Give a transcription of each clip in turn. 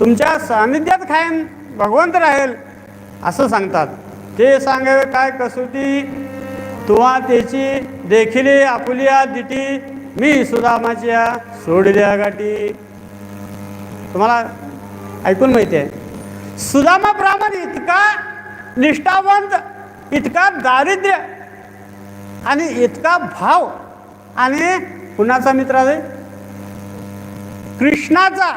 तुमच्या सानिध्यात खायन भगवंत राहील असं सांगतात. ते सांगावे काय कसोटी? तुवा त्याची देखील आपुलिया दिटी मी सुदामाच्या सोडल्या गाठी तुम्हाला ऐकून माहिती आहे. सुदामा ब्राह्मण इतका निष्ठावंत इतका दारिद्र्य आणि इतका भाव आणि कुणाचा मित्र आहे? कृष्णाचा.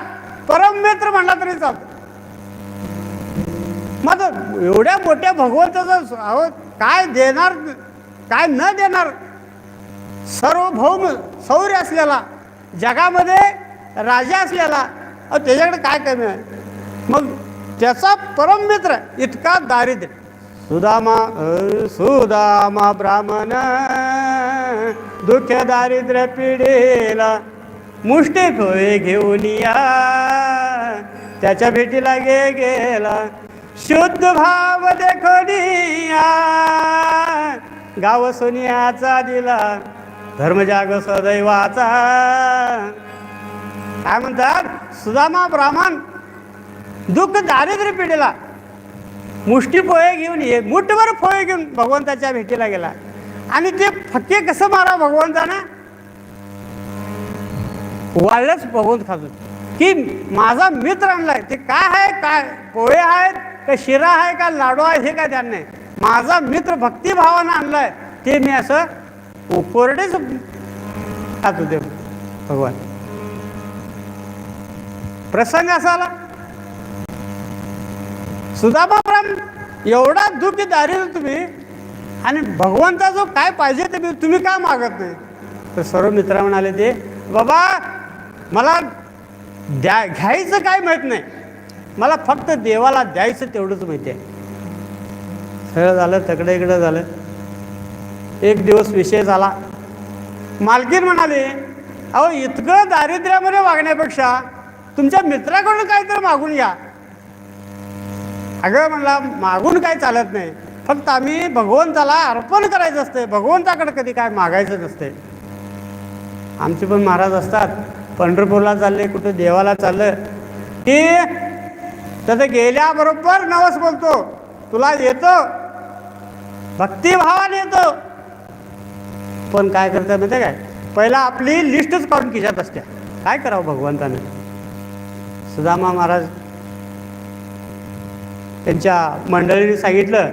परममित्र म्हणला तरी चालतो. मग एवढ्या मोठ्या भगवंताचं अहो काय देणार काय न देणार? सार्वभौम सौर्य असलेला जगामध्ये राजा असलेला अहो त्याच्याकडे काय कमी आहे? मग त्याचा परममित्र इतका दारिद्र्य. सुदामा अ, सुदामा ब्राह्मण दुःख दारिद्र्य पिढीला मुष्टी पोहे घेऊन या. त्याच्या भेटीला गे गेला. शुद्ध भाव देखोनिया गाव सोनियाचा दिला. धर्मजाग सदैवाचा. काय म्हणतात? सुदामा ब्राह्मण. दुःख दारिद्र्य पिढीला. मुष्टी पोहे घेऊन ये. मुठभर पोहे घेऊन भगवंताच्या भेटीला गेला. आणि ते फक्के कसं मारा भगवंतानं? वाळलंच बघून खातो की माझा मित्र आणलाय ते काय आहे काय पोळे आहेत का शिरा आहे का लाडू आहे हे काय त्यांना माझा मित्र भक्तिभावानं आणलाय ते मी असं कोरडेच खातो देव भगवान. प्रसंग असा आला. सुदामा एवढा दुःखी दारिद्र तुम्ही आणि भगवंता जो काय पाहिजे ते मी- तुम्ही का मागत नाही? तर सर्व मित्र म्हणाले ते बाबा मला द्या घ्यायचं काय माहीत नाही. मला फक्त देवाला द्यायचं तेवढंच माहिती आहे. सगळं झालं तकडे इकडं झालं. एक दिवस विषय झाला. मालकीन म्हणाले अहो इतकं दारिद्र्यामध्ये वागण्यापेक्षा तुमच्या मित्राकडून काहीतरी मागून या अगं म्हणला मागून काय चालत नाही. फक्त आम्ही भगवंताला अर्पण करायचं असते भगवंताकडे कधी काय मागायचं नसते आमचे पण महाराज असतात. पंढरपूरला चालले कुठं देवाला चाललं की तसं गेल्याबरोबर नवस बोलतो. तुला येतो. भक्तिभावाने येतो. पण काय करतं माहिती काय? पहिला आपली लिस्टच काढून खिशात असते काय करावं भगवंतानं? सुदामा महाराज त्यांच्या मंडळीने सांगितलं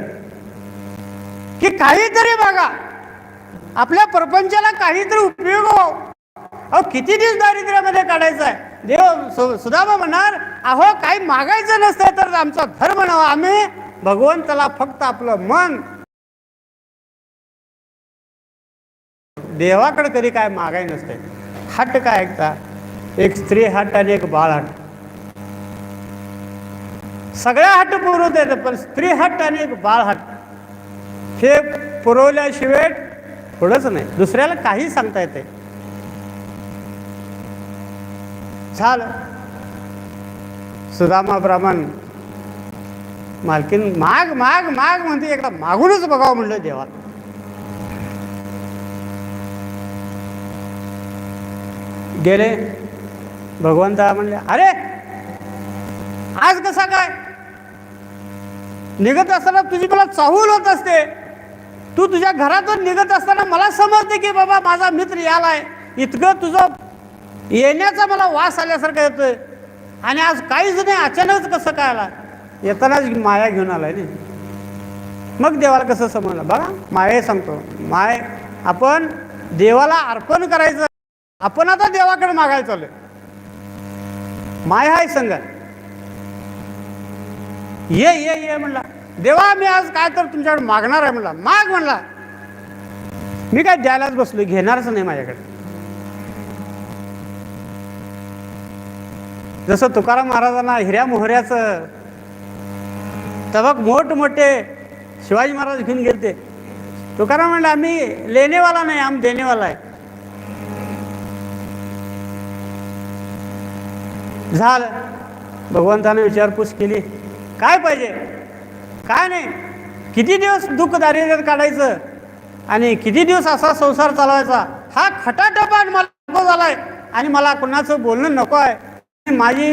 की काहीतरी बघा. आपल्या प्रपंचाला काहीतरी उपयोग हो. अहो किती दिवस दारिद्र्यामध्ये काढायचं आहे देव सु सुदामा म्हणणार अहो काही मागायचं नसतं तर आमचा धर्म नव आम्ही. भगवंताला फक्त आपलं मन. देवाकडे कधी काय मागाय नसते हट काय ऐकता एक स्त्री हट आणि एक बाळ हट. सगळ्या हट पुरवता येतं पण स्त्री हट आणि एक बाळ हट. हे पुरवल्याशिवाय थोडंच नाही. दुसऱ्याला काही सांगता येते झालं सुदामा ब्राह्मण मालकीन माग माग माग म्हणते एकदा मागूनच बघावं म्हणलं देवा गेले भगवंता म्हणले अरे आज कसा काय? निघत असताना तुझी मला चाहूल होत असते. तू तुझ्या घरातून निघत असताना मला समजते की बाबा माझा मित्र यालाय. इतकं तुझं येण्याचा मला वास आल्यासारखं येतोय. आणि आज काहीच नाही अचानकच कसं काय आला? येतानाच माया घेऊन आलाय नाही मग देवाला कसं समजलं? बघा माया सांगतो. माय आपण देवाला अर्पण करायचं. आपण आता देवाकडे मागायला चालू माय हाय संघ ये ये ये म्हणला. देवा मी आज काय तर तुमच्याकडे मागणार आहे म्हणला. माग म्हणला. मी काय द्यायलाच बसलो घेणारच नाही माझ्याकडे. जसं तुकाराम महाराजांना हिऱ्या मोहऱ्याचं तबक मोठमोठे शिवाजी महाराज घेऊन गेले तुकाराम म्हणलं आम्ही लेनेवाला नाही आम देणेवाला आहे. झालं. भगवंताने विचारपूस केली काय पाहिजे? काय नाही. किती दिवस दुःख दारिद्र्यात काढायचं? आणि किती दिवस असा संसार चालवायचा? हा खटाटपाट मला नको झालाय आणि मला कोणाचं बोलणं नको आहे. माझी